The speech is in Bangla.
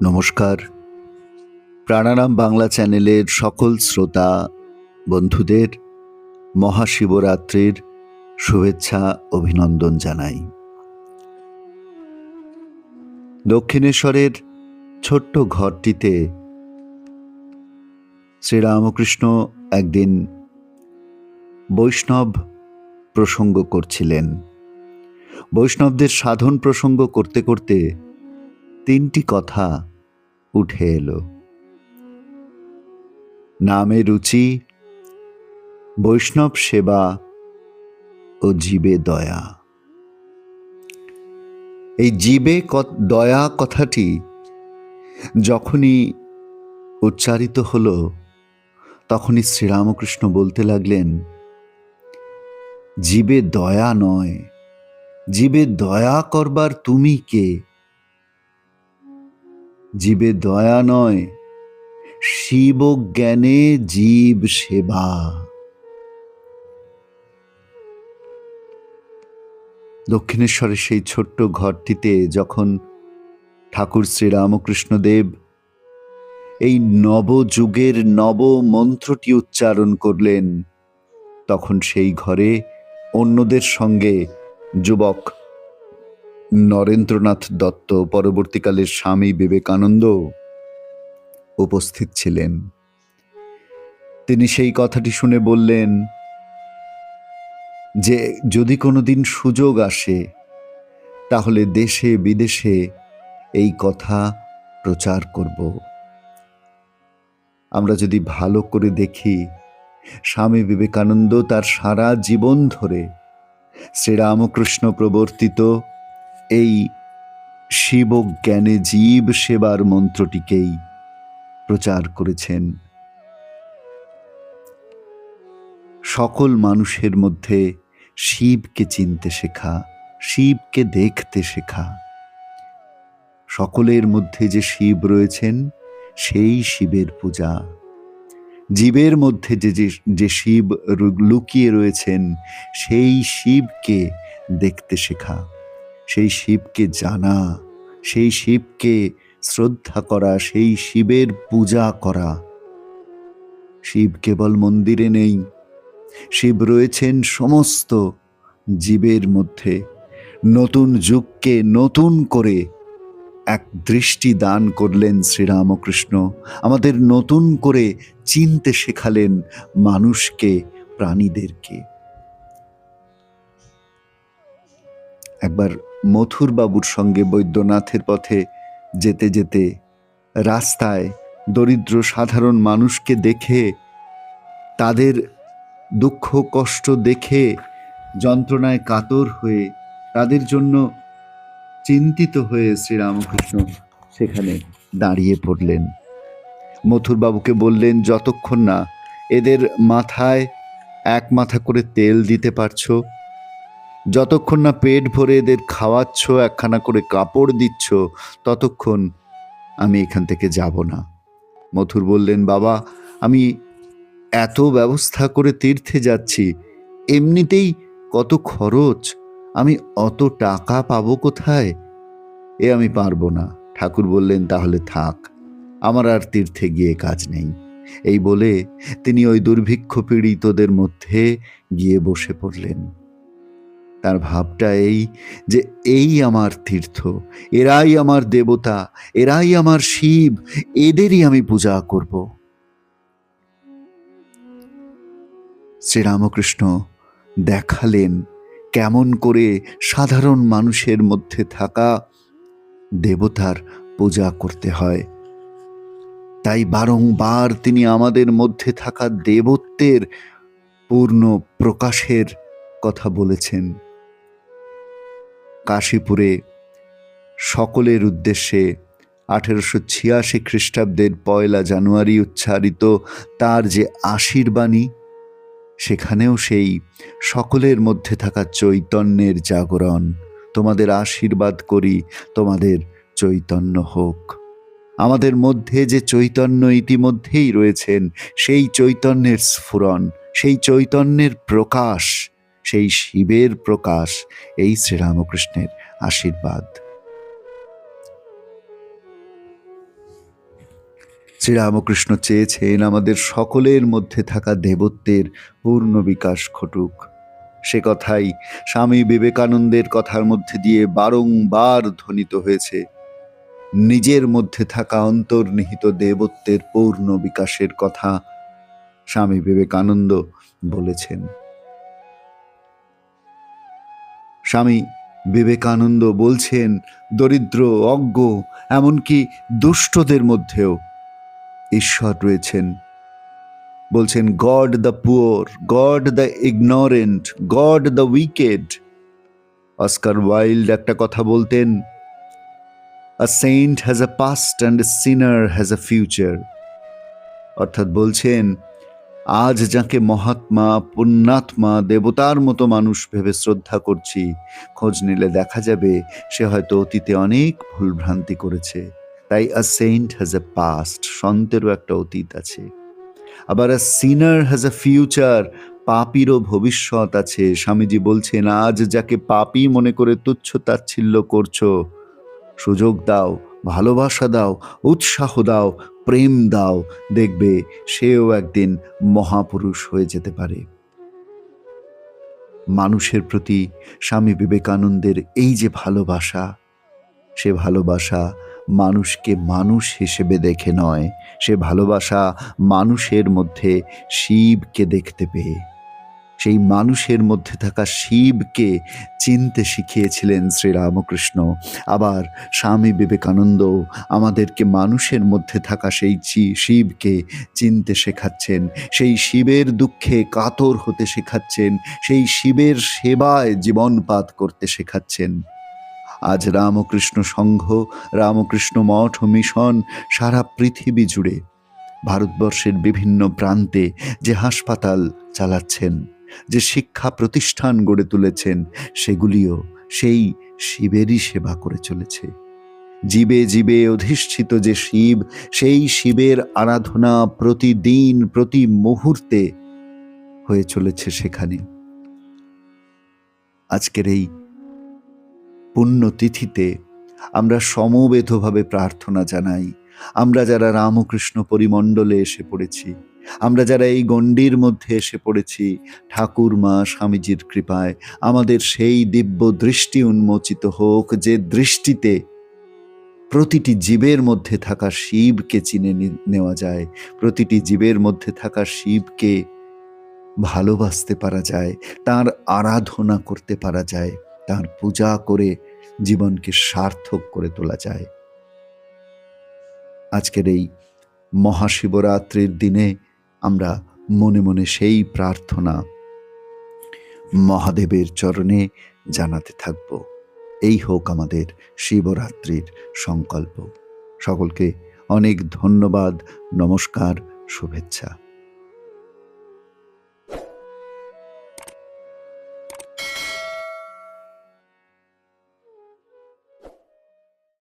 নমস্কার। প্রাণারাম বাংলা চ্যানেলের সকল শ্রোতা, বন্ধুদের মহাশিবরাত্রির শুভেচ্ছা, অভিনন্দন জানাই। দক্ষিণেশ্বরের ছোট্ট ঘরটিতে শ্রীরামকৃষ্ণ একদিন বৈষ্ণব প্রসঙ্গ করছিলেন। বৈষ্ণবদের সাধন প্রসঙ্গ করতে করতে তিনটি কথা উঠে এলো। নামে রুচি, বৈষ্ণব সেবা ও জীবে দয়া। এই জীবে দয়া কথাটি যখনই উচ্চারিত হলো, তখনই শ্রীরামকৃষ্ণ বলতে লাগলেন, জীবে দয়া নয়, জীবে দয়া করবার তুমি কে? জীবে দয়া নয়, শিব জ্ঞানে জীব সেবা। দক্ষিণেশ্বরের সেই ছোট্ট ঘরটিতে যখন ঠাকুর শ্রীরামকৃষ্ণদেব এই নবযুগের নব মন্ত্রটি উচ্চারণ করলেন, তখন সেই ঘরে অন্যদের সঙ্গে যুবক নরেন্দ্রনাথ দত্ত পরবর্তীকালে স্বামী বিবেকানন্দ উপস্থিত ছিলেন। তিনি সেই কথাটি শুনে বললেন, যে যদি কোনো দিন সুযোগ আসে, তাহলে দেশে বিদেশে এই কথা প্রচার করব। আমরা যদি ভালো করে দেখি, স্বামী বিবেকানন্দ তার সারা জীবন ধরে শ্রীরামকৃষ্ণ প্রবর্তিত এই শিব জ্ঞানে জীব সেবার মন্ত্রটিকেই প্রচার করেছেন। সকল মানুষের মধ্যে শিবকে চিনতে শেখা, শিবকে দেখতে শেখা। সকলের মধ্যে যে শিব রয়েছেন, সেই শিবের পূজা। জীবের মধ্যে যে যে শিব লুকিয়ে রয়েছেন, সেই শিবকে দেখতে শেখা। সেই শিবকে জানা, সেই শিবকে শ্রদ্ধা করা, সেই শিবের পূজা করা। শিব কেবল মন্দিরে নেই, শিব রয়েছেন সমস্ত জীবের মধ্যে। নতুন যুগকে নতুন করে এক দৃষ্টি দান করলেন শ্রীরামকৃষ্ণ। আমাদের নতুন করে চিনতে শেখালেন মানুষকে, প্রাণীদেরকে। একবার মথুর বাবুর সঙ্গে বৈদ্যনাথের পথে যেতে যেতে রাস্তায় দরিদ্র সাধারণ মানুষকে দেখে, তাদের দুঃখ কষ্ট দেখে, যন্ত্রণায় কাতর হয়ে, তাদের জন্য চিন্তিত হয়ে শ্রীরামকৃষ্ণ সেখানে দাঁড়িয়ে পড়লেন। মথুরবাবুকে বললেন, যতক্ষণ না এদের মাথায় এক মাথা করে তেল দিতে পারছ যতক্ষণ না পেট ভরে এদের খাওয়াচ্ছ, একখানা করে কাপড় দিচ্ছ, ততক্ষণ আমি এখান থেকে যাব না। মথুর বললেন, বাবা, আমি এত ব্যবস্থা করে তীর্থে যাচ্ছি, এমনিতেই কত খরচ, আমি অত টাকা পাবো কোথায়? এ আমি পারব না। ঠাকুর বললেন, তাহলে থাক, আমার আর তীর্থে গিয়ে কাজ নেই। এই বলে তিনি ওই দুর্ভিক্ষ পীড়িতদের মধ্যে গিয়ে বসে পড়লেন। তার ভাবটা এই যে এই আমার তীর্থ, এরাই আমার দেবতা, এরাই আমার শিব, এদেরই আমি পূজা করব। শ্রীরামকৃষ্ণ দেখালেন কেমন করে সাধারণ মানুষের মধ্যে থাকা দেবতার পূজা করতে হয়। তাই বারংবার তিনি আমাদের মধ্যে থাকা দেবত্বের পূর্ণ প্রকাশের কথা বলেছেন। কাশীপুরে সকলের উদ্দেশ্যে আঠেরোশো ছিয়াশি খ্রিস্টাব্দের পয়লা জানুয়ারি উচ্চারিত তার যে আশীর্বাণী, সেখানেও সেই সকলের মধ্যে থাকা চৈতন্যের জাগরণ। তোমাদের আশীর্বাদ করি, তোমাদের চৈতন্য হোক। আমাদের মধ্যে যে চৈতন্য ইতিমধ্যেই রয়েছেন, সেই চৈতন্যের স্ফুরণ, সেই চৈতন্যের প্রকাশ সেই শিবের প্রকাশ এই শ্রীরামকৃষ্ণের আশীর্বাদ। শ্রীরামকৃষ্ণ চেয়েছেন আমাদের সকলের মধ্যে থাকা দেবত্বের পূর্ণ বিকাশ ঘটুক। সে কথাই স্বামী বিবেকানন্দের কথার মধ্যে দিয়ে বারংবার ধ্বনিত হয়েছে। নিজের মধ্যে থাকা অন্তর্নিহিত দেবত্বের পূর্ণ বিকাশের কথা স্বামী বিবেকানন্দ বলেছেন। স্বামী বিবেকানন্দ বলছেন, দরিদ্র, অজ্ঞ, এমনকি দুষ্টদের মধ্যেও ঈশ্বর রয়েছেন। বলছেন God the poor God the ignorant God the wicked Oscar Wilde একটা কথা বলতেন a saint has a past and a sinner has a future অর্থাৎ বলছেন আজ যাকে মহাত্মা, পুণ্যাত্মা, দেবতার মতো মানুষ ভেবে শ্রদ্ধা করছি, খোঁজ নিলে দেখা যাবে সে হয়তো অতীতে অনেক ভুলভ্রান্তি করেছে। তাই a saint has a past সন্তেরও একটা অতীত আছে। আবার আ সিনার হ্যাজ আ ফিউচার পাপিরও ভবিষ্যৎ আছে। স্বামীজি বলছেন, আজ যাকে পাপি মনে করে তুচ্ছ তাচ্ছিল্য করছ, সুযোগ দাও। ভালোবাসা দাও, উৎসাহ দাও, প্রেম দাও। দেখবে সেও একদিন মহাপুরুষ হয়ে যেতে পারে। মানুষের প্রতি স্বামী বিবেকানন্দের এই যে ভালোবাসা, সে ভালোবাসা মানুষকে মানুষ হিসেবে দেখে নয়, সে ভালোবাসা মানুষের মধ্যে শিবকে দেখতে পেয়ে। সেই মানুষের মধ্যে থাকা শিবকে চিনতে শিখিয়েছিলেন শ্রীরামকৃষ্ণ। আবার স্বামী বিবেকানন্দ আমাদেরকে মানুষের মধ্যে থাকা সেই শিবকে চিনতে শেখাচ্ছেন। সেই শিবের দুঃখে কাতর হতে শেখাচ্ছেন। সেই শিবের সেবায় জীবনপাত করতে শেখাচ্ছেন। আজ রামকৃষ্ণ সংঘ, রামকৃষ্ণ মঠ ও মিশন সারা পৃথিবী জুড়ে ভারতবর্ষের বিভিন্ন প্রান্তে যে হাসপাতাল চালাচ্ছেন। যে শিক্ষা প্রতিষ্ঠান গড়ে তুলেছেন, সেগুলিও সেই শিবেরই সেবা করে চলেছে। জীবে জীবে অধিষ্ঠিত যে শিব, সেই শিবের আরাধনা প্রতিদিন, প্রতি মুহূর্তে হয়ে চলেছে সেখানে। আজকের এই পুণ্যতিথিতে আমরা সমবেতভাবে প্রার্থনা জানাই। আমরা যারা রামকৃষ্ণ পরিমণ্ডলে এসে পড়েছি আমরা যারা এই গণ্ডির মধ্যে এসে পড়েছি, ঠাকুর মা, স্বামীজির কৃপায়, আমাদের সেই দিব্য দৃষ্টি উন্মোচিত হোক যে দৃষ্টিতে প্রতিটি জীবের মধ্যে থাকা শিবকে চিনে নেওয়া যায়, প্রতিটি জীবের মধ্যে থাকা শিবকে ভালোবাসতে পারা যায়, তার আরাধনা করতে পারা যায়, তার পূজা করে জীবনকে সার্থক করে তোলা যায়। আজকের এই মহাশিবরাত্রির দিনে আমরা মনে মনে সেই প্রার্থনা মহাদেবের চরণে জানাতে থাকব। এই হোক আমাদের শিবরাত্রির সংকল্প। সকলকে অনেক ধন্যবাদ, নমস্কার, শুভেচ্ছা।